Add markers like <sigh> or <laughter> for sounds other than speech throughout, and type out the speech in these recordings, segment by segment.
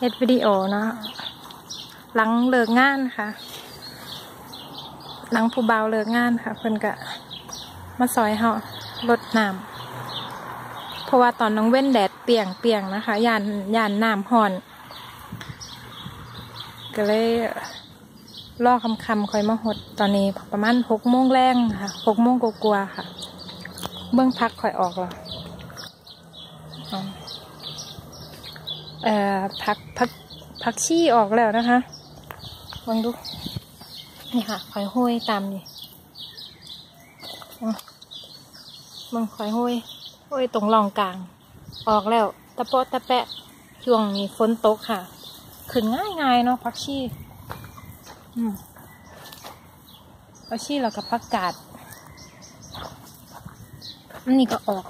เฮ็ดวิดีโอเนาะหลังเลิกงานค่ะ หลังผู้เบาเลิกงานค่ะ เพิ่นกะมาซอยเฮาลดน้ำเพราะว่าตอนน้องเว้นแดดเปียงเปียงนะคะยานยานน้ำห่อน ก็เลยล่อคำคำคอยมาหดตอนนี้ประมาณหกโมงแรงค่ะหกโมงกลัวค่ะ เบื้องพักคอยออกแล้ว อ๋อเอ่อพักพักพักชี้ออกแล้วนะคะลองดู นี่ค่ะคอยห้อยตามนี่อ่มึงคอยห้อยห้อยตรงร่องกลาง ออกแล้ว ตะโปะตะแปะช่วงนี้ฝนตกค่ะ ขึ้นง่ายง่ายๆเนาะพักชีอืมพักชีแล้วกับผักกาดอันนี้ก็ออก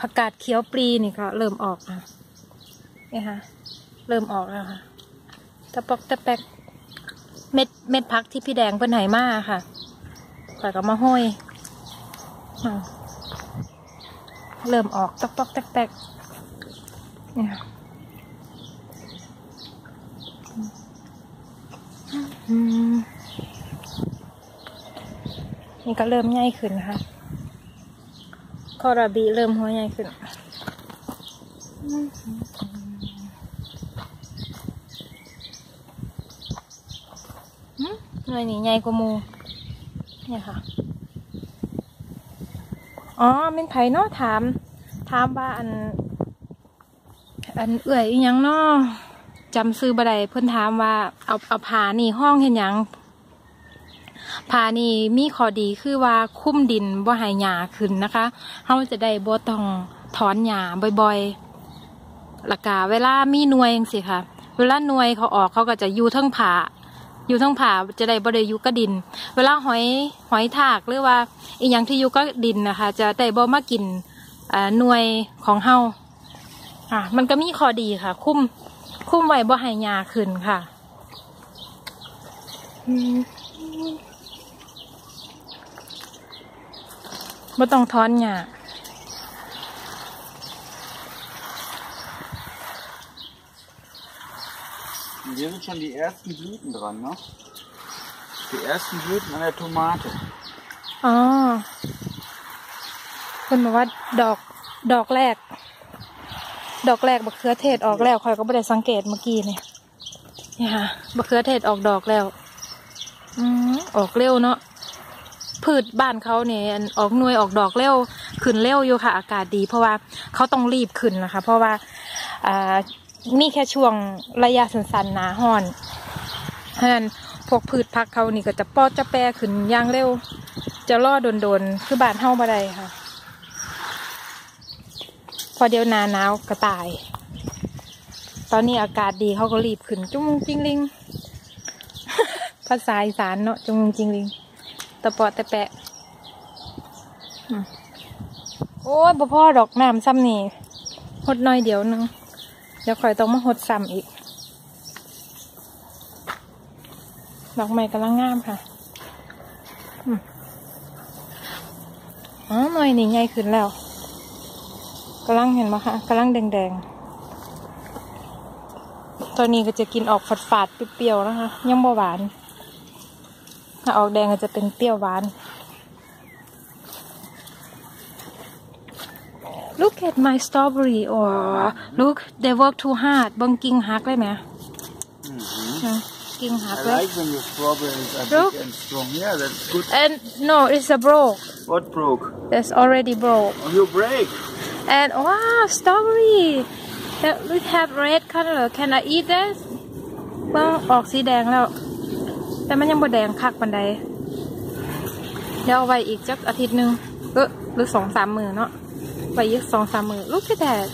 ผักกาดเขียวปลีนี่ก็เริ่มออกนะ นี่ค่ะ เริ่มออกแล้วค่ะตะปอกตะแปกเม็ดเม็ดพักที่พี่แดงเพิ่นไหมาค่ะแต่ก็มาห้อยเริ่มออกตอกตอกตกแตกเนี่ยอืมนี่ก็เริ่มใหญ่ขึ้นนะคะคอราบีเริ่มหัวใหญ่ขึ้นอืม หน่วยนี้ใหญ่กว่ามูเนี่ยค่ะ อ๋อเป็นไผเนาะถาม ถามว่าอัน อันเอื่อยอีหยังเนาะจำซื้อบ่ไดเพิ่นถามว่าเอาเอาผานี่ห้องเห็นหยังผานี่มีข้อดีคือว่าคุ้มดินบ่ให้หญ้าขึ้นนะคะเฮาจะได้บ่ต้องถอนหญ้าบ่อยๆล้วก็เวลามีหน่วยจังซี่ค่ะ เวลาหน่วยเขาออกเขาก็จะอยู่ทั้งผา อยู่ทั้งผาจะได้บ่ได้อยู่กับดิน เวลาหอยหอยทากหรือว่าอีหยังที่อยู่กับดินนะคะ จะได้บ่มากินหน่วยของเฮาอะมันก็มีข้อดีค่ะ คุ้มคุ้มไว้บ่ให้หญ้าขึ้นค่ะอืมบ่ต้องถอนหญ้า Und hier sind schon die ersten Blüten dran, ne? Die ersten Blüten an der Tomate. อ๋อคุณบอกว่าดอกดอกแรก ดอกแรกบักเขือเทศออกแล้วคอยก็ไม่ได้สังเกตเมื่อกี้เนี่ยนี่ค่ะบักเขือเทศออกดอกแล้ว อืมออกเร็วเนาะพืชบ้านเขาเนี่ยอออกหน่วยออกดอกเร็วขึ้นเร็วอยู่ค่ะ อากาศดี เพราะว่าเขาต้องรีบขึ้นนะคะ เพราะว่าอ่า มีแค่ช่วงระยะสั้นๆหนาห้อนเพราะนั้นพวกพืชพักเขานี่ก็จะปอดจะแปรขึ้นย่างเร็ว จะรอโดนๆ คือบานเฮาบ่ได้ค่ะ พอเดี๋ยวนาหนาวก็ตาย ตอนนี้อากาศดีเขาก็รีบขึ้น จุ้งจิงลิง ภาษาอีสานเนาะจุ้งจิงลิง ตะปาะตะแปะ โอ้ยบ่พ่อดอกน้ำซ้ำนี่หดน้อยเดียวนึง ดี๋ยวคอยต้องมาหดซ้ำอีก ดอกไม้กำลังงามค่ะอ๋อหน่อยนี่ใหญ่ขึ้นแล้วกำลังเห็นไหมคะกำลังแดงๆ ตัวนี้ก็จะกินออกฝาดๆเปรี้ยวๆนะคะ ยังบ่หวาน ถ้าออกแดงก็จะเป็นเปรี้ยวหวาน Look at my strawberry or look they work too hard เบางกิ่งหักเลยไหม Mhm. นะกิ่งหัก I เลย like when your strawberries are Look. big and strong. Yeah, that's good. and no it's a broke What broke? that's already broke Oh, you break. And wow, strawberry. That we have red color. Can I eat this? ว่าออกสีแดงแล้ว แต่มันยังบ่แดงคักปันใดเดี๋ยวเอาไว้อีกจักอาทิตย์หนึ่งเออหรือสองสามมือเนาะ ไว้อีกสองสามมือ Look at that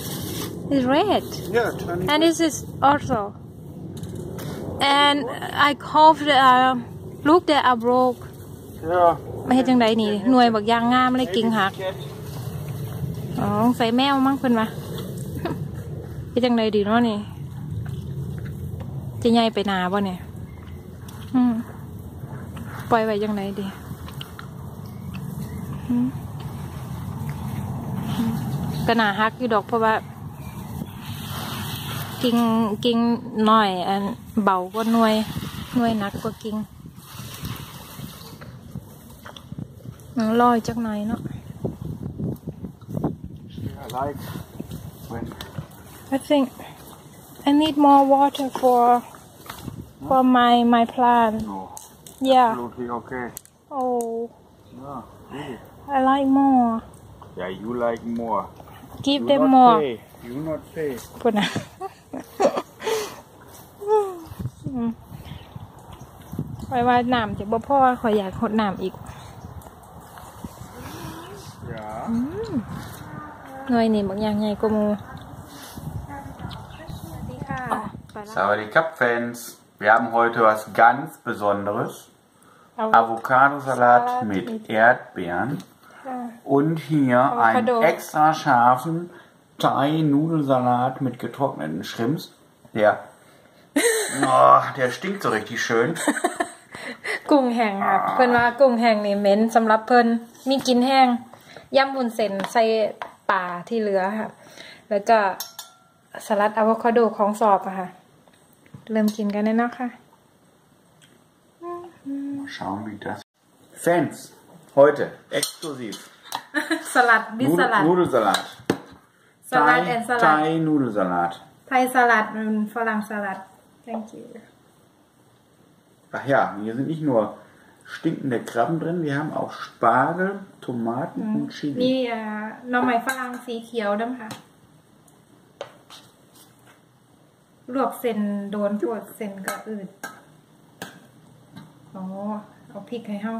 it's red Yeah, turning. and this is also and I hope that uh, look that are broke Yeah. มาเฮ็ดจังไดนี่หน่วยบักยางงามเลยกิ่งหัก Cat. อ๋อใส่แมวมั้งเพิ่นมาเป็นจังไดดีเนาะนี่ จะใหญ่ไปหนาบ่เนี่ย อืม ปล่อยไว้จังไดดี อืมอืม ก็น่าฮักอยู่ดอกเพราะว่า กิ่งกิ่งน้อยอันเบากว่าหน่วยหน่วยหนักกว่ากิ่งอืมลอยจักหน่อยเนาะ I like when I think I need more water for for my my plant no yeah absolutely okay. oh Yeah, really. I like more Yeah, you like more. Give You them not more Pay. You not pay. พูดนะอืมคอยว่าน้ำจะบ่พอคอยอยากหดน้ำอีก Ja. หน่วยนี่บางอย่างใหญ่กว่าหมูสวัสดีค่ะไปละ Sawadee Cup Fans. Wir haben heute was ganz Besonderes. เอา Avocadosalat Salat mit mit- Erdbeeren. ค่ะ Und hier Avocado. einen extra scharfen Thai-Nudelsalat mit getrockneten Shrimps. Der, <laughs> oh, der stinkt so richtig schön. <laughs> กุ้งแห้งค่ะ เพิ่นว่ากุ้งแห้งนี่เหม็นสำหรับเพิ่นมีกลินแห้งยำวุ้นเส้นใส่ป่าที่เหลือค่ะ แล้วก็สลัดอะโวคาโดของสอบอะค่ะ เริ่มกินกันแล้วเนาะค่ะ Mal schauen, wie das. Fans, heute exklusiv. สลัดบิส Nudel, ลัด Nudelsalat. สลัด Thai, แอนสลัด Thai Nudelsalat. ไทยสลัดอืมฝรั่งสลัด thank you Ach ja, hier sind nicht nur stinkende Krabben drin, wir haben auch Spargel, Tomaten und มี Chili. เอ่อหน่อไม้ฝรั่งสีเขียวด้วยค่ะ ลวกเส้นโดนปวดเส้นก็อืดอ๋อเอาพริกให้เฮา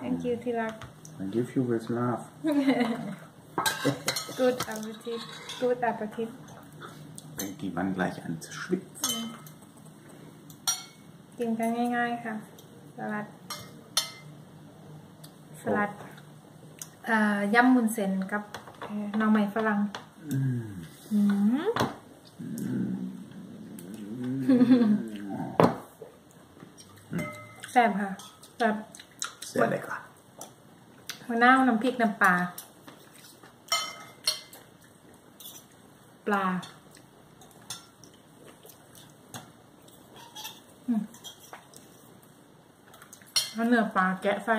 thank you ที่รัก I give you with love. good appetit good appetit Fängt die Mann gleich an zu schwitzen. กินกันง่าย ๆ ค่ะ สลัด สลัดเอ่อยำมุนเส้นกับเอ่อหน่อไม้ฝรั่งอืมแซ่บค่ะแซ่บ Sehr lecker. มะนาวน้ำพริกน้ำปลา ปลาเอาเนื้อปลาแกะใส่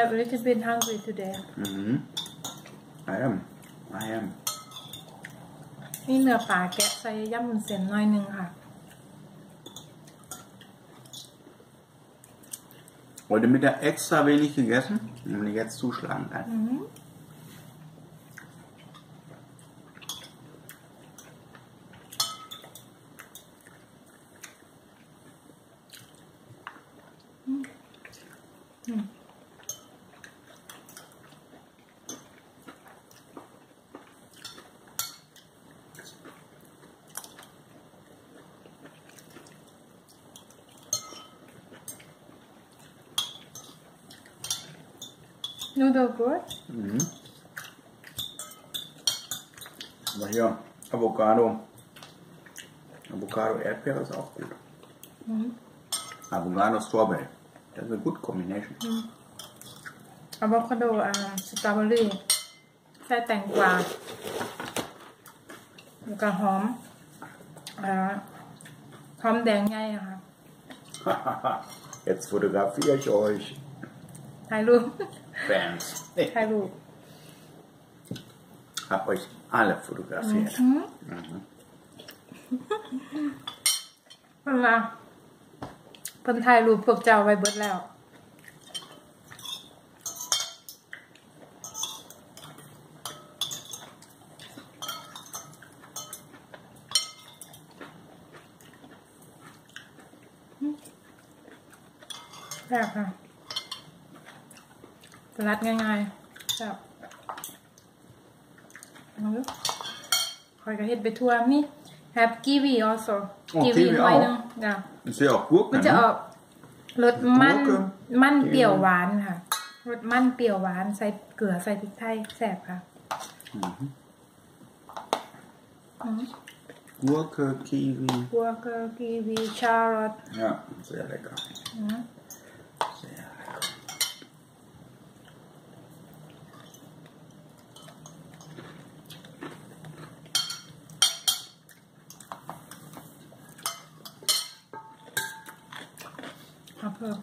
have a little bit hungry today. Mhm. I am. I am. นี่เนื้อปลาแกะใส่ย่ำมุนเส้นหน่อยหนึงค่ะ Heute Mittag extra wenig gegessen, wenn ich jetzt zuschlagen kann. Noodle good Mhm. Aber hier, Avocado. Avocado Erdbeere ist auch gut. Avocado Strawberry. That's a good combination. อะโวคาโดอ่าสตรอเบอรี่ใส่แตงกวาแล้วก็หอมอ่าหอมแดงไงอะค่ะ <laughs> Jetzt fotografiere ich euch. ถ่ <laughs> ายรูป Fans. ถ่ายรูป Hab euch alle fotografiert. เพิ่นว่าเพิ่นถ่ายรูปพวกเจ้าไว้เบิดแล้ว แบบค่ะ สลัดง่ายๆแบบเอาดูคอยก็เฮ็ดไปทั่วนี่ have kiwi also Oh, kiwi kiwi หน่อย auch? นึงจ้ะ Ist ja auch Gurke, มันจะ ne? ออกรสมันโอเคมันเปรี้ยวหวานค่ะรสมันเปรี้ยวหวานใส่เกลือใส่พริกไทยแซ่บค่ะ Gurke, Kiwi. กัวเกอร์กีวีชาร์รอต Ja, sehr lecker. Sehr เอาเพิ่ม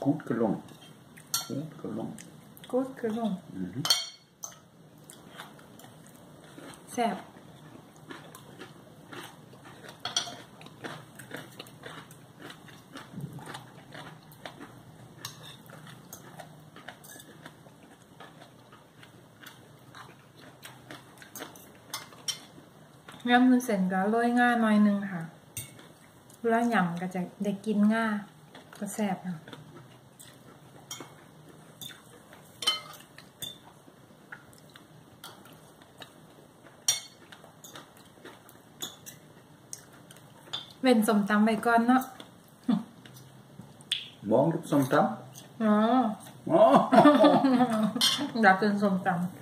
Gut gelungen. Gut gelungen. กูดคือลง Mhm. แซ่บ ยำมือเส้นก็โรยง่าหน่อยหนึงค่ะเวลาหยำก็จะได้กินง่าก็แซ่บค่ะเว้นสมตำไปก่อนเนาะ Morgen gibt's noch einen Damm? อ๋อ Oh. อยากกินสมตำ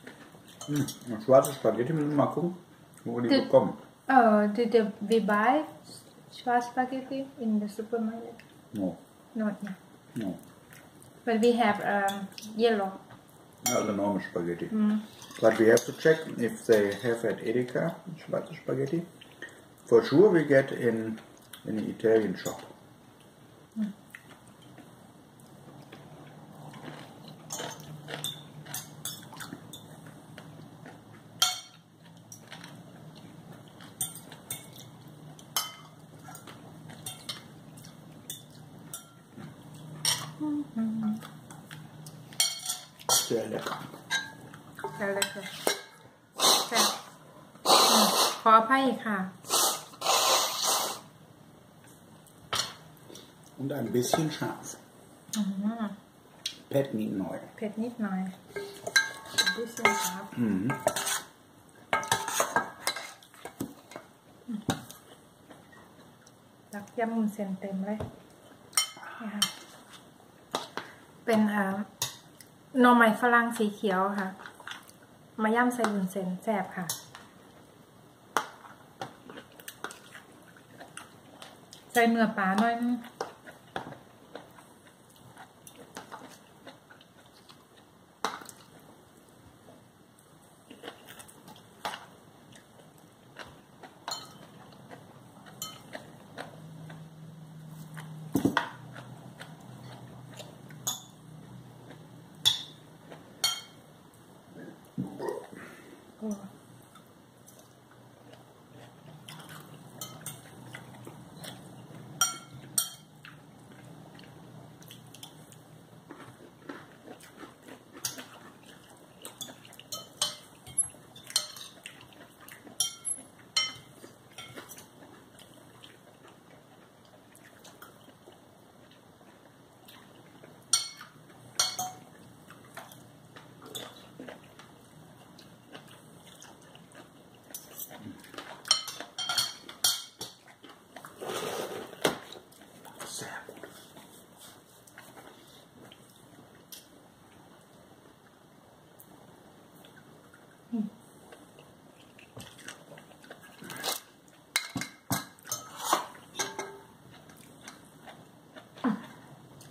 Mhm. Schwarze Spaghetti müssen wir mal gucken, wo wir die Die- bekommen. Oh, did we buy schwarz Spaghetti in the supermarket? No. Not yet. No. But we have um, yellow. Ja, the normal spaghetti. But we have to check if they have at Edeka Schwarze Spaghetti. For sure we get in in the Italian shop. Sehr ขออภัยค่ะ Und ein bisschen scharf. อืม Pet nicht neu. เผ็ดนิดหน่อยดิฉันครับ Mhm. ตักยำมุนเส้นเต็มเลยนี่ค่ะเป็นอ่าหน่อไม้ฝรั่งสีเขียวค่ะ มาย่ำใส่บุนเส้นแซ่บค่ะ ใส่เนื้อปลาหน่อยนึง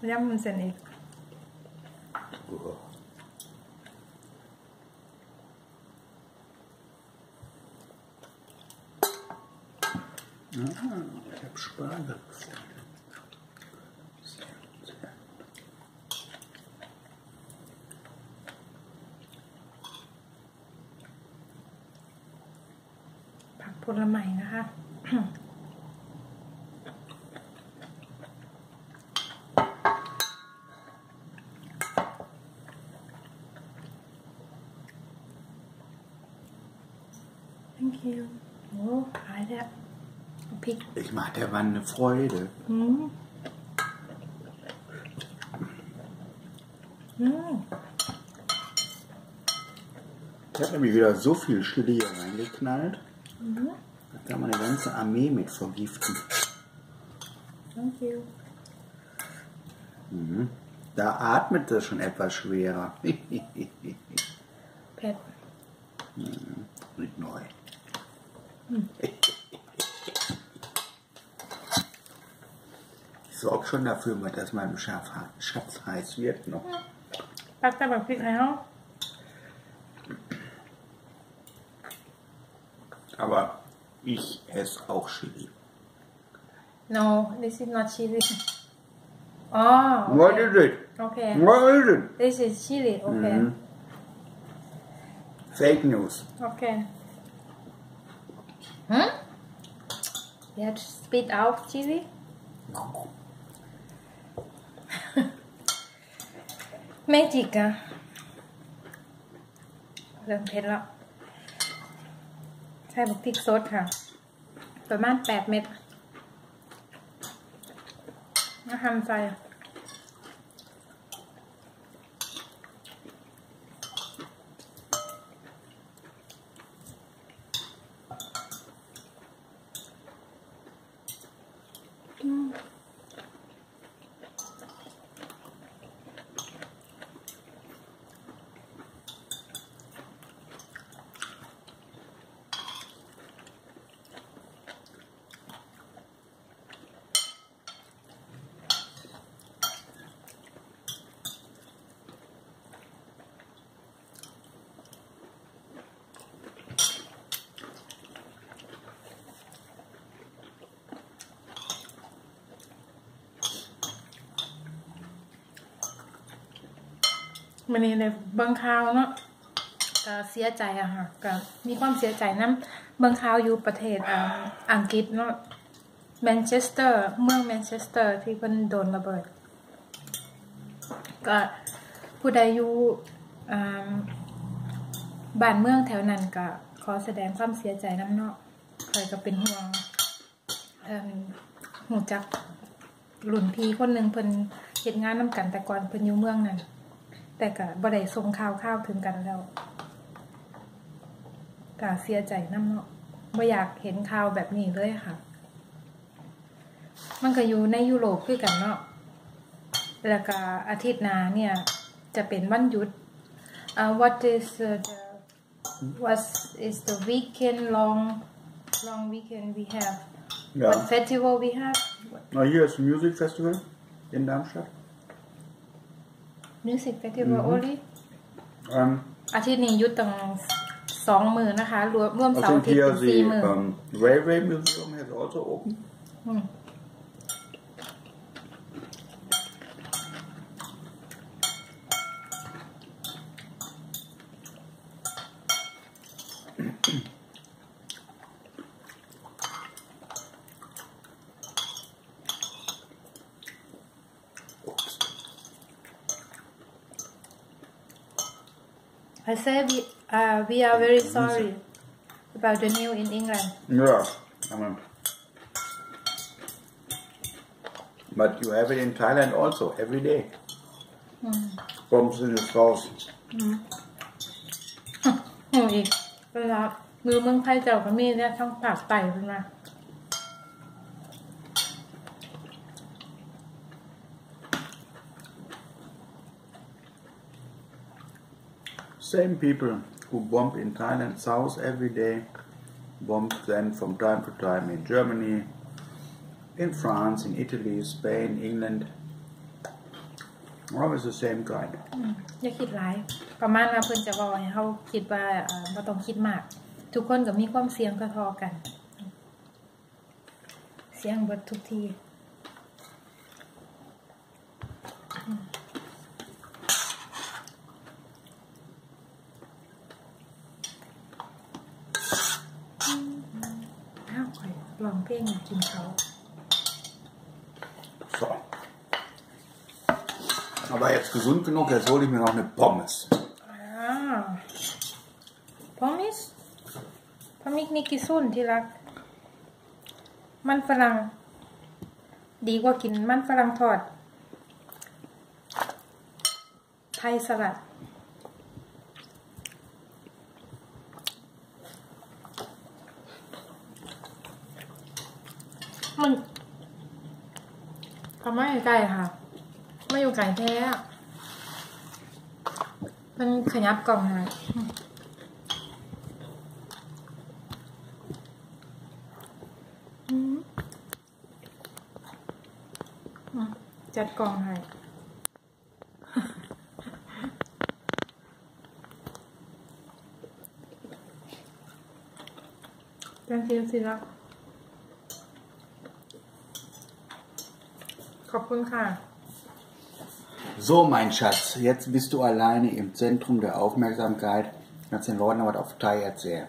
ย่ำมุนเส้นอีก Uah. Ah, ich habe Spargel gefunden. Sehr, sehr. ผักผลไม้นะคะ Pick. Ich mache der Wanne eine Freude. Mhm. Mhm. Ich habe nämlich wieder so viel Chili hier reingeknallt. Mhm. Da kann man eine ganze Armee mit vergiften. Danke. Mhm. Da atmet das schon etwas schwerer. Pep. Mhm. Nicht neu. Mhm. Sorge schon dafür, dass meinem Schaf, Schatz heiß wird noch. ตักแต่แบบพริกแล้ว Aber ich esse auch Chili. no this is not chili อ๋อ What is it? โอเค What is it? this is chili โอเค Mhm. Fake News. โอเคหืม you have to spit out chili ไม่จิกอะเริ่มเผ็ดแล้ว ใส่บุกพริกสดค่ะ ประมาณแปดเม็ดมาทำใส่ มันนี่ในเบิงข่าวเนาะก็เสียใจอะค่ะก็มีความเสียใจน้ำเบิงข่าวอยู่ประเทศอังกฤษเนาะแมนเชสเตอร์ เมืองแมนเชสเตอร์ที่เพิ่นโดนระเบิด ก็ผู้ใดอยู่อ่าบ้านเมืองแถวนั้นก็ขอแสดงความเสียใจน้ำเนาะใครก็เป็นห่วงเอ่อหูจักหลุนพีคนหนึ่งเพิ่นเฮ็ดงานนํกันแต่ก่อนเพิ่นอยู่เมืองนั้น แต่ก็บ่ได้ส่งข่าวข้าวถึงกันแล้วก็เสียใจน้ำเนาะบ่อยากเห็นข่าวแบบนี้เลยค่ะ มันก็อยู่ในยุโรปคือกันเนาะแล้วก็อาทิตย์หน้าเนี่ย จะเป็นวันหยุดอ่า what is uh, the what is the weekend long long weekend we have Ja. what festival we have Na, hier ist ein Music Festival in Darmstadt. Music festival only Ähm, อาทิตย์นี้หยุดตั้งสองมือนะคะ รวมร่วม I เสาร์อา think ทิตย์ here เป็นสี่ the มือ um, Railway Museum has also open. I said we uh, we are very sorry about the news in England Yeah, I mean. But you have it in Thailand also every day. Bombs in his house. โอ้อีกเวลามือเมืองไทยเจ้าก็มีเนี่ยทั้งปากไต่ขึ้นมา Same people who bomb in Thailand south every day, bomb then from time to time in Germany, in France, in Italy, Spain, England. Always the same kind. อย่าคิดร้าย ประมาณว่าเพิ่นจะบอกให้เขาคิดว่าเอ่อบ่ต้องคิดมาก ทุกคนก็มีความเสี่ยงก็ทอๆกัน เสียงเบิดทุกที ลองเพลงอยากกินเขา So. Aber jetzt gesund genug, jetzt hole ich mir noch eine Pommes. อ่าพอมิสพอมิกนี่กิซุนที่รักมันฝรั่ง ดีกว่ากินมันฝรั่งทอดไทยสลัด มันทำไม่ไกลค่ะ ไม่อยู่ไกลแท้ มันขยับกล่องหายอืมอืมจัดกล่องให้ Thank you สิรัก ขอบคุณค่ะ So, mein Schatz, jetzt bist du alleine im Zentrum der Aufmerksamkeit. Kannst den Leuten noch was auf Thai erzählen.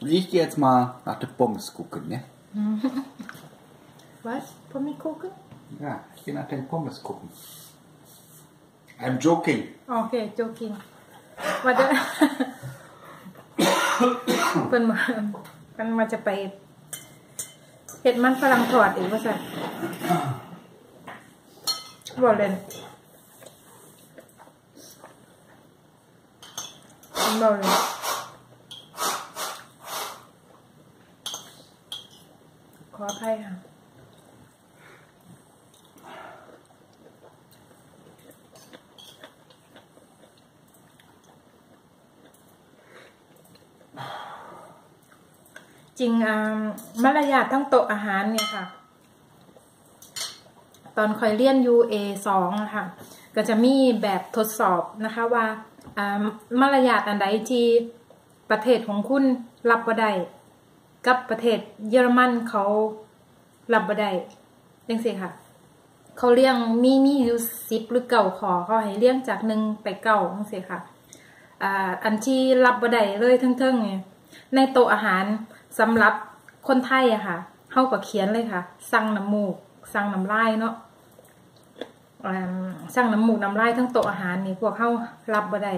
Und ich gehe jetzt mal nach der Pommes gucken, ne? <laughs> Was? พอมีคุก Ja, ich gehe nach den Pommes gucken. I'm joking. โอเค โจกิงว่าจะ <coughs> เป็นมาเป็นมาจะไปเห็ดมันฝรั่งทอดอีกว่าสัน บอกเลยบอกเลยขออภัยค่ะจริงอ่ามารยาททั้งโต๊ะอาหารเนี่ยค่ะ ตอนคอยเรียน UA สองอะค่ะก็จะมีแบบทดสอบนะคะว่าอ่ามารยาทอันใดที่ประเทศของคุณรับบ่ได้กับประเทศเยอรมันเขารับบ่ได้จังสิค่ะ เขาเลี้ยงมีมีอยู่สิบหรือเก่าขอเขาให้เลี้ยงจากหนึ่งไปเก่าจังสิค่ะอ่าอันที่รับบ่ได้เลยทั้งๆเนี่ยในโต๊ะอาหารสำหรับคนไทยอะค่ะเฮาก็เขียนเลยค่ะ สั่งน้ำมูก สั่งน้ำลายเนาะ อ่างน้ำหมูกน้ำลายทั้งโต๊ะอาหารนี่พวกเฮารับบ่ได้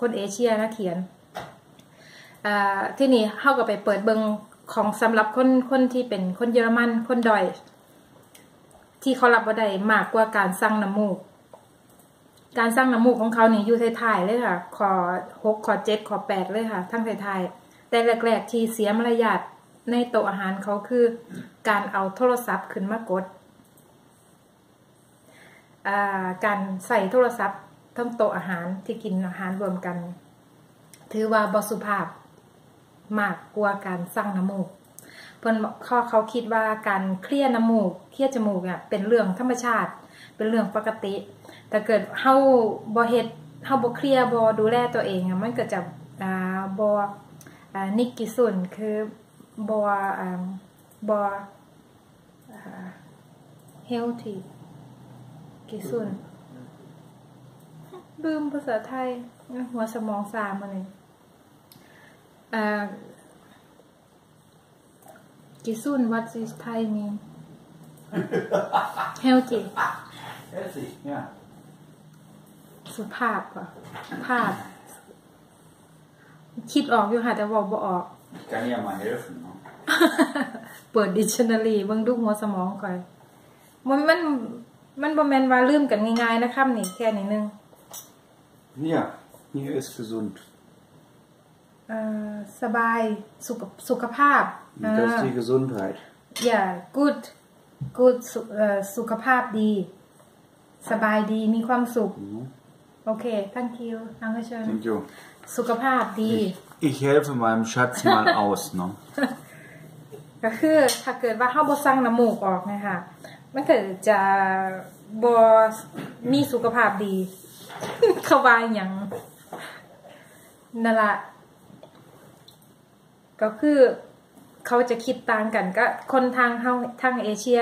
คนเอเชียนะเขียนที่นี่เฮาก็ไปเปิดเบิงของสำหรับคนคนที่เป็นคนเยอรมันคนดอย ที่เขารับบ่ได้มากกว่าการสั่งน้ำมูก การสร้างน้ำมูกของเขาเนี่ยอยู่ท้ายๆเลยค่ะขอหกขอเจ็ดขอแปดเลยค่ะ ทั้งท้ายๆแต่แรกๆที่เสียมารยาทในโต๊ะอาหารเขาคือ การเอาโทรศัพท์ขึ้นมากด การใส่โทรศัพท์ทั้งโต๊ะอาหารที่กินอาหารรวมกัน ถือว่าบสุภาพมากกว่าการสร้างน้ำมูกเพิ่นข้อเขาคิดว่าการเคลียร์น้ำมูกเคลียร์จมูกเนี่ยเป็นเรื่องธรรมชาติ เป็นเรื่องปกติ แต่เกิดเฮาบ่เฮ็ดเฮาบ่เคลียร์บ่ดูแลตัวเองอะมันก็จะบอนิกกิสุนคือบ่อ่าบ่อ่ healthy กิสุนลืมภาษาไทย หัวสมองสามมาเลยอ่ากิสุน what is Thai mean healthy Essig, ja. สุภาพอะภาพ คิดออกอยู่ค่ะ แต่บอกบ่ออก Ich kann dir ja mal helfen. Ne? เปิดดิกชันนารีเบิ่งดูหัวสมองก่อนมันมัน มันบ่แม่นว่าลืมกันง่ายๆนะครับนี่แค่นี้นึง Hier, hier ist gesund. เอ่อสบายสุขสุขภาพ Und das ist die Gesundheit. อย่า good good สุเอ่อสุขภาพดี สบายดีมีความสุข Mhm. โอเค thank you ทางเชิญ Thank you. สุขภาพดี Ich helfe meinem Schatz mal aus, ne? ก็คือถ้าเกิดว่าเฮาบ่สั่งน้ำมูกออกนะคะ มันก็จะบ่มีสุขภาพดีเขาว่าหยังนั่นละก็คือเขาจะคิดต่างกันก็คนทางเฮาทางเอเชีย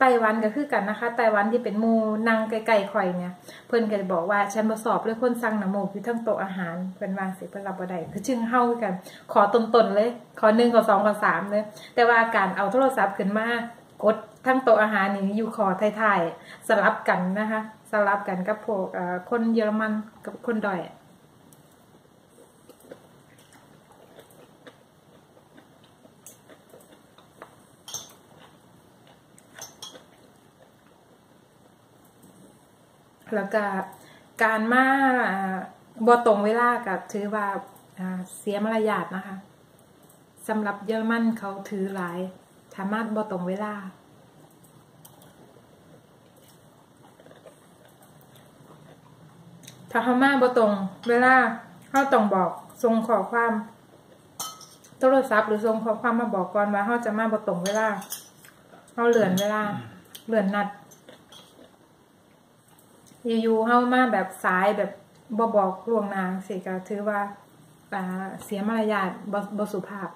ไต้หวันก็คือกันนะคะไต้หวันที่เป็นมูนางไกลๆข่อยเนี่ย เพิ่อนก็จะบอกว่าฉันบ่สอบเลยคนสั่งหน้ำมูกอยู่ทั้งโต๊ะอาหารเพิ่นวางเสิเพิ่นรับบ่ได้คือจึงเฮากัน ขอตนๆเลย ขอ1ขอ2ขอ3เลยแต่ว่าการเอาโทรศัพท์ขึ้นมา กดทั้งโต๊ะอาหารนี่อยู่คอท้ายๆสลับกันนะคะสลับกันกับพวกคนเยอรมันกับคนดอยแล้วก็การมาบ่ตรงเวลากับถือว่าเสียมารยาทนะคะสำหรับเยอรมันเขาถือหลาย สามารถบ่ตรงเวลา ถ้าเขามาบ่ตรงเวลาเขาต้องบอกส่งขอความ โทรศัพท์หรือส่งขอความมาบอกก่อนว่าเขาจะมาบ่ตรงเวลาเขาเลื่อนเวลาเลื่อนนัดอยู่ๆเฮามาแบบสายแบบบ่บอกลวงน้าสิก็ถือว่าเสียมารยาทบบ่สุภาพ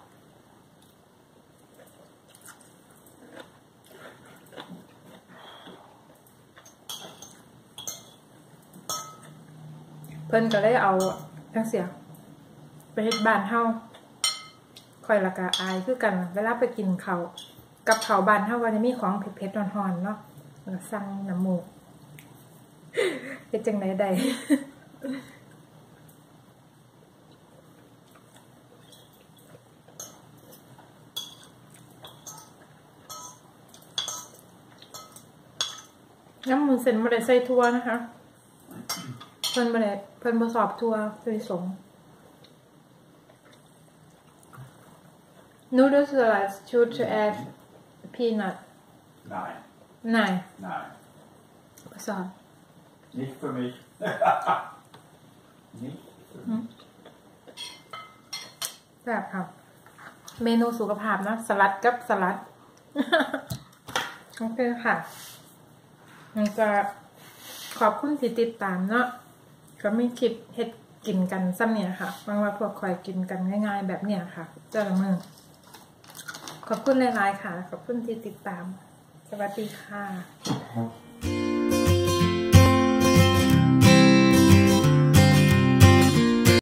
เพิ่นก็เลยเอาจังเสียไปเฮ็ดบ้านเฮาคอยละกะอายคือกันเวลาไปกินเขากับเขาบ้านเฮาก็จะมีของเผ็ดๆร้อนๆเนาะสั่งน้ำหมูกเฮ็ดจังไดได้น้ำมันเส้นบ่ได้ใส่ทั่วนะคะ เพิ่นบ่ได้เพิ่นบ่สอบทั่วคือสง Noodles salads should to add peanut Nein, ไหน nein, สอบ nicht für mich. nicht für mich. แบบค่ะ เมนูสุขภาพนะ สลัดกับสลัด โอเคค่ะมันก็ขอบคุณที่ติดตามเนาะ ก็ไม่คิดเฮ็ดกินกันซ้ำเนี่ยค่ะบางว่าพวกคอยกินกันง่าย ๆ แบบเนี่ยค่ะ เจ้าละมือขอบคุณหลายๆค่ะ ขอบคุณที่ติดตาม สวัสดีค่ะ